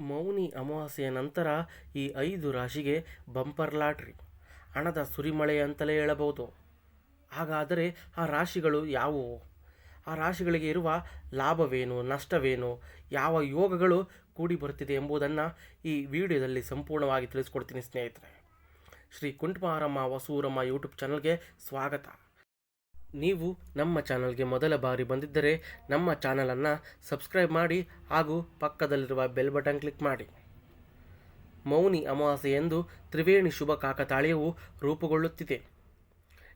ಮೌನಿ ಅಮಾವಾಸ್ಯೆಯ ನಂತರ ಈ ಐದು ರಾಶಿಗೆ ಬಂಪರ್ ಲಾಟ್ರಿ. ಹಣದ ಸುರಿಮಳೆ ಅಂತಲೇ ಹೇಳಬಹುದು. ಹಾಗಾದರೆ ಆ ರಾಶಿಗಳು ಯಾವುವು? ಆ ರಾಶಿಗಳಿಗೆ ಇರುವ ಲಾಭವೇನು, ನಷ್ಟವೇನು, ಯಾವ ಯೋಗಗಳು ಕೂಡಿ ಬರುತ್ತಿದೆ ಎಂಬುದನ್ನು ಈ ವಿಡಿಯೋದಲ್ಲಿ ಸಂಪೂರ್ಣವಾಗಿ ತಿಳಿಸ್ಕೊಡ್ತೀನಿ ಸ್ನೇಹಿತರೆ. ಶ್ರೀ ಕುಂಟಮಾರಮ್ಮ ವಸೂರಮ್ಮ ಯೂಟ್ಯೂಬ್ ಚಾನಲ್ಗೆ ಸ್ವಾಗತ. ನೀವು ನಮ್ಮ ಚಾನಲ್ಗೆ ಮೊದಲ ಬಾರಿ ಬಂದಿದ್ದರೆ ನಮ್ಮ ಚಾನಲನ್ನು ಸಬ್ಸ್ಕ್ರೈಬ್ ಮಾಡಿ ಹಾಗೂ ಪಕ್ಕದಲ್ಲಿರುವ ಬೆಲ್ ಬಟನ್ ಕ್ಲಿಕ್ ಮಾಡಿ. ಮೌನಿ ಅಮಾವಾಸ್ಯೆ ಎಂದು ತ್ರಿವೇಣಿ ಶುಭ ಕಾಕತಾಳೀಯವು ರೂಪುಗೊಳ್ಳುತ್ತಿದೆ.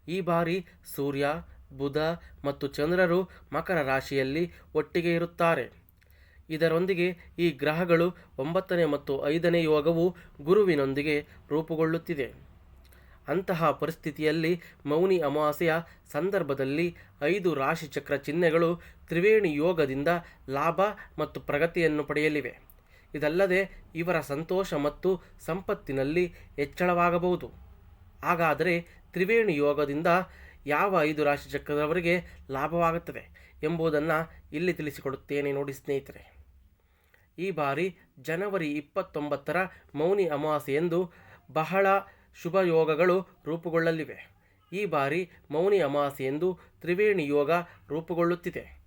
ಈ ಬಾರಿ ಸೂರ್ಯ, ಬುಧ ಮತ್ತು ಚಂದ್ರರು ಮಕರ ರಾಶಿಯಲ್ಲಿ ಒಟ್ಟಿಗೆ ಇರುತ್ತಾರೆ. ಇದರೊಂದಿಗೆ ಈ ಗ್ರಹಗಳು ಒಂಬತ್ತನೇ ಮತ್ತು ಐದನೇ ಯೋಗವು ಗುರುವಿನೊಂದಿಗೆ ರೂಪುಗೊಳ್ಳುತ್ತಿದೆ. ಅಂತಹ ಪರಿಸ್ಥಿತಿಯಲ್ಲಿ ಮೌನಿ ಅಮಾವಾಸ್ಯೆಯ ಸಂದರ್ಭದಲ್ಲಿ ಐದು ರಾಶಿಚಕ್ರ ಚಿಹ್ನೆಗಳು ತ್ರಿವೇಣಿ ಯೋಗದಿಂದ ಲಾಭ ಮತ್ತು ಪ್ರಗತಿಯನ್ನು ಪಡೆಯಲಿವೆ. ಇದಲ್ಲದೆ ಇವರ ಸಂತೋಷ ಮತ್ತು ಸಂಪತ್ತಿನಲ್ಲಿ ಹೆಚ್ಚಳವಾಗಬಹುದು. ಹಾಗಾದರೆ ತ್ರಿವೇಣಿ ಯೋಗದಿಂದ ಯಾವ ಐದು ರಾಶಿಚಕ್ರದವರಿಗೆ ಲಾಭವಾಗುತ್ತದೆ ಎಂಬುದನ್ನು ಇಲ್ಲಿ ತಿಳಿಸಿಕೊಡುತ್ತೇನೆ ನೋಡಿ ಸ್ನೇಹಿತರೆ. ಈ ಬಾರಿ ಜನವರಿ ಇಪ್ಪತ್ತೊಂಬತ್ತರ ಮೌನಿ ಅಮಾವಾಸ್ಯೆಯೆಂದು ಬಹಳ ಶುಭ ಯೋಗಗಳು ರೂಪುಗೊಳ್ಳಲಿವೆ. ಈ ಬಾರಿ ಮೌನಿ ಅಮಾವಾಸ್ಯೆಯಂದು ತ್ರಿವೇಣಿ ಯೋಗ ರೂಪುಗೊಳ್ಳುತ್ತಿದೆ.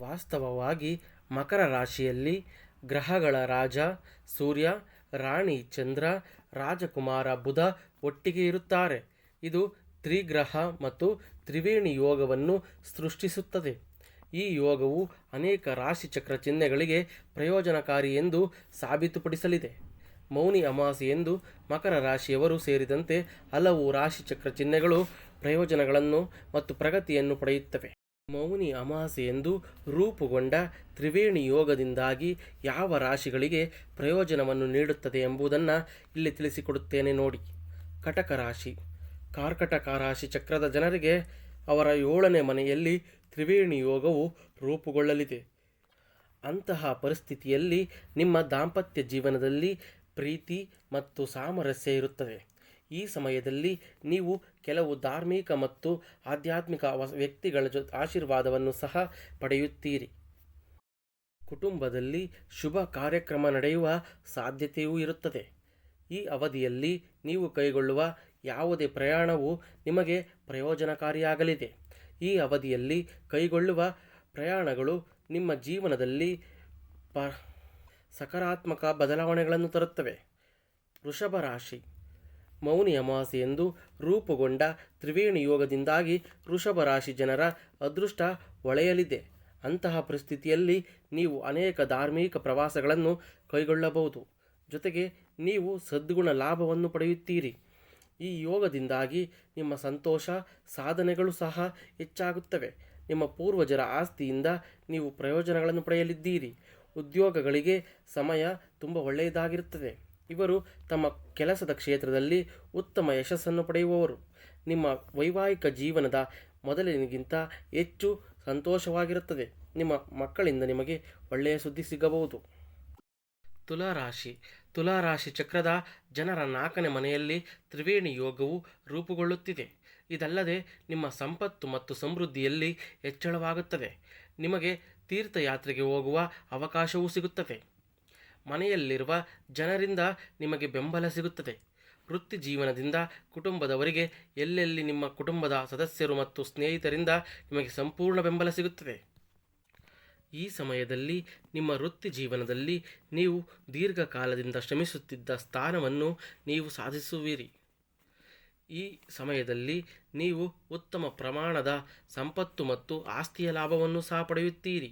ವಾಸ್ತವವಾಗಿ ಮಕರ ರಾಶಿಯಲ್ಲಿ ಗ್ರಹಗಳ ರಾಜ, ಸೂರ್ಯ, ರಾಣಿ, ಚಂದ್ರ, ರಾಜಕುಮಾರ, ಬುಧ ಒಟ್ಟಿಗೆ ಇರುತ್ತಾರೆ. ಇದು ತ್ರಿಗ್ರಹ ಮತ್ತು ತ್ರಿವೇಣಿ ಯೋಗವನ್ನು ಸೃಷ್ಟಿಸುತ್ತದೆ. ಈ ಯೋಗವು ಅನೇಕ ರಾಶಿಚಕ್ರ ಚಿಹ್ನೆಗಳಿಗೆ ಪ್ರಯೋಜನಕಾರಿ ಎಂದು ಸಾಬೀತುಪಡಿಸಲಿದೆ. ಮೌನಿ ಅಮಾವಾಸ್ಯೆಯೆಂದು ಮಕರ ರಾಶಿಯವರು ಸೇರಿದಂತೆ ಹಲವು ರಾಶಿಚಕ್ರ ಚಿಹ್ನೆಗಳು ಪ್ರಯೋಜನಗಳನ್ನು ಮತ್ತು ಪ್ರಗತಿಯನ್ನು ಪಡೆಯುತ್ತವೆ. ಮೌನಿ ಅಮಾವಾಸ್ಯೆಯೆಂದು ರೂಪುಗೊಂಡ ತ್ರಿವೇಣಿ ಯೋಗದಿಂದಾಗಿ ಯಾವ ರಾಶಿಗಳಿಗೆ ಪ್ರಯೋಜನವನ್ನು ನೀಡುತ್ತದೆ ಎಂಬುದನ್ನು ಇಲ್ಲಿ ತಿಳಿಸಿಕೊಡುತ್ತೇನೆ ನೋಡಿ. ಕಟಕ ರಾಶಿ. ಕಾರ್ಕಟಕ ರಾಶಿ ಚಕ್ರದ ಜನರಿಗೆ ಅವರ ಏಳನೇ ಮನೆಯಲ್ಲಿ ತ್ರಿವೇಣಿ ಯೋಗವು ರೂಪುಗೊಳ್ಳಲಿದೆ. ಅಂತಹ ಪರಿಸ್ಥಿತಿಯಲ್ಲಿ ನಿಮ್ಮ ದಾಂಪತ್ಯ ಜೀವನದಲ್ಲಿ ಪ್ರೀತಿ ಮತ್ತು ಸಾಮರಸ್ಯ ಇರುತ್ತದೆ. ಈ ಸಮಯದಲ್ಲಿ ನೀವು ಕೆಲವು ಧಾರ್ಮಿಕ ಮತ್ತು ಆಧ್ಯಾತ್ಮಿಕ ವ್ಯಕ್ತಿಗಳ ಜೊ, ಆಶೀರ್ವಾದವನ್ನು ಸಹ ಪಡೆಯುತ್ತೀರಿ. ಕುಟುಂಬದಲ್ಲಿ ಶುಭ ಕಾರ್ಯಕ್ರಮ ನಡೆಯುವ ಸಾಧ್ಯತೆಯೂ ಇರುತ್ತದೆ. ಈ ಅವಧಿಯಲ್ಲಿ ನೀವು ಕೈಗೊಳ್ಳುವ ಯಾವುದೇ ಪ್ರಯಾಣವು ನಿಮಗೆ ಪ್ರಯೋಜನಕಾರಿಯಾಗಲಿದೆ. ಈ ಅವಧಿಯಲ್ಲಿ ಕೈಗೊಳ್ಳುವ ಪ್ರಯಾಣಗಳು ನಿಮ್ಮ ಜೀವನದಲ್ಲಿ ಪ ಸಕಾರಾತ್ಮಕ ಬದಲಾವಣೆಗಳನ್ನು ತರುತ್ತವೆ. ವೃಷಭ ರಾಶಿ. ಮೌನಿ ಎಂದು ರೂಪುಗೊಂಡ ತ್ರಿವೇಣಿ ಯೋಗದಿಂದಾಗಿ ವೃಷಭ ರಾಶಿ ಜನರ ಅದೃಷ್ಟ ಒಳೆಯಲಿದೆ ಅಂತಹ ಪರಿಸ್ಥಿತಿಯಲ್ಲಿ ನೀವು ಅನೇಕ ಧಾರ್ಮಿಕ ಪ್ರವಾಸಗಳನ್ನು ಕೈಗೊಳ್ಳಬಹುದು. ಜೊತೆಗೆ ನೀವು ಸದ್ಗುಣ ಲಾಭವನ್ನು ಪಡೆಯುತ್ತೀರಿ. ಈ ಯೋಗದಿಂದಾಗಿ ನಿಮ್ಮ ಸಂತೋಷ, ಸಾಧನೆಗಳು ಸಹ ಹೆಚ್ಚಾಗುತ್ತವೆ. ನಿಮ್ಮ ಪೂರ್ವಜರ ಆಸ್ತಿಯಿಂದ ನೀವು ಪ್ರಯೋಜನಗಳನ್ನು ಪಡೆಯಲಿದ್ದೀರಿ. ಉದ್ಯೋಗಗಳಿಗೆ ಸಮಯ ತುಂಬ ಒಳ್ಳೆಯದಾಗಿರುತ್ತದೆ. ಇವರು ತಮ್ಮ ಕೆಲಸದ ಕ್ಷೇತ್ರದಲ್ಲಿ ಉತ್ತಮ ಯಶಸ್ಸನ್ನು ಪಡೆಯುವವರು. ನಿಮ್ಮ ವೈವಾಹಿಕ ಜೀವನದ ಮೊದಲಿನಗಿಂತ ಹೆಚ್ಚು ಸಂತೋಷವಾಗಿರುತ್ತದೆ. ನಿಮ್ಮ ಮಕ್ಕಳಿಂದ ನಿಮಗೆ ಒಳ್ಳೆಯ ಸುದ್ದಿ ಸಿಗಬಹುದು. ತುಲಾರಾಶಿ. ತುಲಾರಾಶಿ ಚಕ್ರದ ಜನರ ನಾಲ್ಕನೇ ಮನೆಯಲ್ಲಿ ತ್ರಿವೇಣಿ ಯೋಗವು ರೂಪುಗೊಳ್ಳುತ್ತಿದೆ. ಇದಲ್ಲದೆ ನಿಮ್ಮ ಸಂಪತ್ತು ಮತ್ತು ಸಮೃದ್ಧಿಯಲ್ಲಿ ಹೆಚ್ಚಳವಾಗುತ್ತದೆ. ನಿಮಗೆ ತೀರ್ಥಯಾತ್ರೆಗೆ ಹೋಗುವ ಅವಕಾಶವೂ ಸಿಗುತ್ತದೆ. ಮನೆಯಲ್ಲಿರುವ ಜನರಿಂದ ನಿಮಗೆ ಬೆಂಬಲ ಸಿಗುತ್ತದೆ. ವೃತ್ತಿ ಜೀವನದಿಂದ ಕುಟುಂಬದವರಿಗೆ ಎಲ್ಲೆಲ್ಲಿ ನಿಮ್ಮ ಕುಟುಂಬದ ಸದಸ್ಯರು ಮತ್ತು ಸ್ನೇಹಿತರಿಂದ ನಿಮಗೆ ಸಂಪೂರ್ಣ ಬೆಂಬಲ ಸಿಗುತ್ತದೆ. ಈ ಸಮಯದಲ್ಲಿ ನಿಮ್ಮ ವೃತ್ತಿ ಜೀವನದಲ್ಲಿ ನೀವು ದೀರ್ಘಕಾಲದಿಂದ ಶ್ರಮಿಸುತ್ತಿದ್ದ ಸ್ಥಾನವನ್ನು ನೀವು ಸಾಧಿಸುವಿರಿ. ಈ ಸಮಯದಲ್ಲಿ ನೀವು ಉತ್ತಮ ಪ್ರಮಾಣದ ಸಂಪತ್ತು ಮತ್ತು ಆಸ್ತಿಯ ಲಾಭವನ್ನು ಸಹ ಪಡೆಯುತ್ತೀರಿ.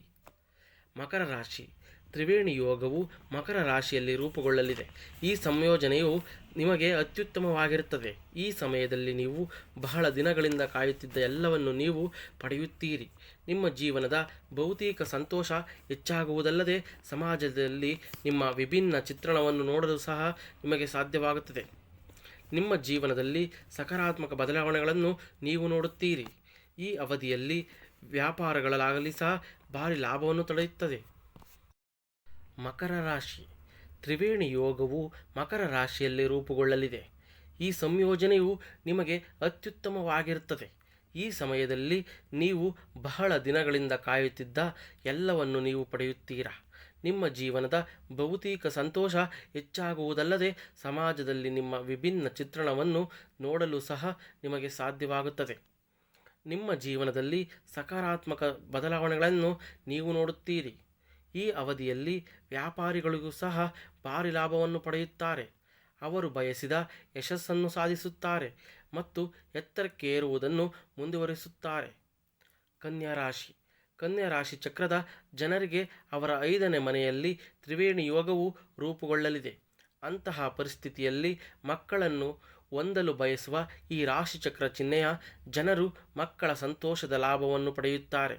ಮಕರ ರಾಶಿ. ತ್ರಿವೇಣಿ ಯೋಗವು ಮಕರ ರಾಶಿಯಲ್ಲಿ ರೂಪುಗೊಳ್ಳಲಿದೆ. ಈ ಸಂಯೋಜನೆಯು ನಿಮಗೆ ಅತ್ಯುತ್ತಮವಾಗಿರುತ್ತದೆ. ಈ ಸಮಯದಲ್ಲಿ ನೀವು ಬಹಳ ದಿನಗಳಿಂದ ಕಾಯುತ್ತಿದ್ದ ಎಲ್ಲವನ್ನು ನೀವು ಪಡೆಯುತ್ತೀರಿ. ನಿಮ್ಮ ಜೀವನದ ಭೌತಿಕ ಸಂತೋಷ ಹೆಚ್ಚಾಗುವುದಲ್ಲದೆ ಸಮಾಜದಲ್ಲಿ ನಿಮ್ಮ ವಿಭಿನ್ನ ಚಿತ್ರಣವನ್ನು ನೋಡಲು ಸಹ ನಿಮಗೆ ಸಾಧ್ಯವಾಗುತ್ತದೆ. ನಿಮ್ಮ ಜೀವನದಲ್ಲಿ ಸಕಾರಾತ್ಮಕ ಬದಲಾವಣೆಗಳನ್ನು ನೀವು ನೋಡುತ್ತೀರಿ. ಈ ಅವಧಿಯಲ್ಲಿ ವ್ಯಾಪಾರಗಳಾಗಲಿ ಸಹ ಭಾರಿ ಲಾಭವನ್ನು ತಡೆಯುತ್ತದೆ. ಮಕರ ರಾಶಿ. ತ್ರಿವೇಣಿ ಯೋಗವು ಮಕರ ರಾಶಿಯಲ್ಲಿ ರೂಪುಗೊಳ್ಳಲಿದೆ. ಈ ಸಂಯೋಜನೆಯು ನಿಮಗೆ ಅತ್ಯುತ್ತಮವಾಗಿರುತ್ತದೆ. ಈ ಸಮಯದಲ್ಲಿ ನೀವು ಬಹಳ ದಿನಗಳಿಂದ ಕಾಯುತ್ತಿದ್ದ ಎಲ್ಲವನ್ನು ನೀವು ಪಡೆಯುತ್ತೀರಾ? ನಿಮ್ಮ ಜೀವನದ ಭೌತಿಕ ಸಂತೋಷ ಹೆಚ್ಚಾಗುವುದಲ್ಲದೆ ಸಮಾಜದಲ್ಲಿ ನಿಮ್ಮ ವಿಭಿನ್ನ ಚಿತ್ರಣವನ್ನು ನೋಡಲು ಸಹ ನಿಮಗೆ ಸಾಧ್ಯವಾಗುತ್ತದೆ. ನಿಮ್ಮ ಜೀವನದಲ್ಲಿ ಸಕಾರಾತ್ಮಕ ಬದಲಾವಣೆಗಳನ್ನು ನೀವು ನೋಡುತ್ತೀರಿ. ಈ ಅವಧಿಯಲ್ಲಿ ವ್ಯಾಪಾರಿಗಳಿಗೂ ಸಹ ಭಾರಿ ಲಾಭವನ್ನು ಪಡೆಯುತ್ತಾರೆ. ಅವರು ಬಯಸಿದ ಯಶಸ್ಸನ್ನು ಸಾಧಿಸುತ್ತಾರೆ ಮತ್ತು ಎತ್ತರಕ್ಕೆ ಏರುವುದನ್ನು ಮುಂದುವರಿಸುತ್ತಾರೆ. ಕನ್ಯಾ ರಾಶಿ. ಕನ್ಯಾ ರಾಶಿ ಚಕ್ರದ ಜನರಿಗೆ ಅವರ ಐದನೇ ಮನೆಯಲ್ಲಿ ತ್ರಿವೇಣಿ ಯೋಗವು ರೂಪುಗೊಳ್ಳಲಿದೆ. ಅಂತಹ ಪರಿಸ್ಥಿತಿಯಲ್ಲಿ ಮಕ್ಕಳನ್ನು ಹೊಂದಲು ಬಯಸುವ ಈ ರಾಶಿಚಕ್ರ ಚಿಹ್ನೆಯ ಜನರು ಮಕ್ಕಳ ಸಂತೋಷದ ಲಾಭವನ್ನು ಪಡೆಯುತ್ತಾರೆ.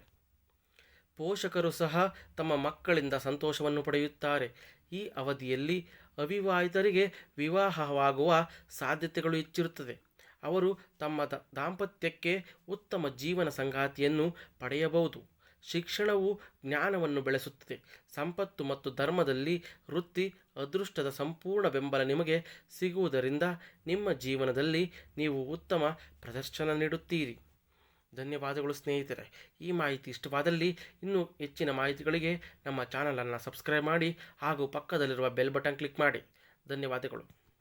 ಪೋಷಕರು ಸಹ ತಮ್ಮ ಮಕ್ಕಳಿಂದ ಸಂತೋಷವನ್ನು ಪಡೆಯುತ್ತಾರೆ. ಈ ಅವಧಿಯಲ್ಲಿ ಅವಿವಾಹಿತರಿಗೆ ವಿವಾಹವಾಗುವ ಸಾಧ್ಯತೆಗಳು ಹೆಚ್ಚಿರುತ್ತದೆ. ಅವರು ತಮ್ಮ ದಾಂಪತ್ಯಕ್ಕೆ ಉತ್ತಮ ಜೀವನ ಸಂಗಾತಿಯನ್ನು ಪಡೆಯಬಹುದು. ಶಿಕ್ಷಣವು ಜ್ಞಾನವನ್ನು ಬೆಳೆಸುತ್ತದೆ. ಸಂಪತ್ತು ಮತ್ತು ಧರ್ಮದಲ್ಲಿ ವೃತ್ತಿ ಅದೃಷ್ಟದ ಸಂಪೂರ್ಣ ಬೆಂಬಲ ನಿಮಗೆ ಸಿಗುವುದರಿಂದ ನಿಮ್ಮ ಜೀವನದಲ್ಲಿ ನೀವು ಉತ್ತಮ ಪ್ರದರ್ಶನ ನೀಡುತ್ತೀರಿ. ಧನ್ಯವಾದಗಳು ಸ್ನೇಹಿತರೆ. ಈ ಮಾಹಿತಿ ಇಷ್ಟವಾದಲ್ಲಿ ಇನ್ನೂ ಹೆಚ್ಚಿನ ಮಾಹಿತಿಗಳಿಗೆ ನಮ್ಮ ಚಾನಲನ್ನು ಸಬ್ಸ್ಕ್ರೈಬ್ ಮಾಡಿ ಹಾಗೂ ಪಕ್ಕದಲ್ಲಿರುವ ಬೆಲ್ ಬಟನ್ ಕ್ಲಿಕ್ ಮಾಡಿ. ಧನ್ಯವಾದಗಳು.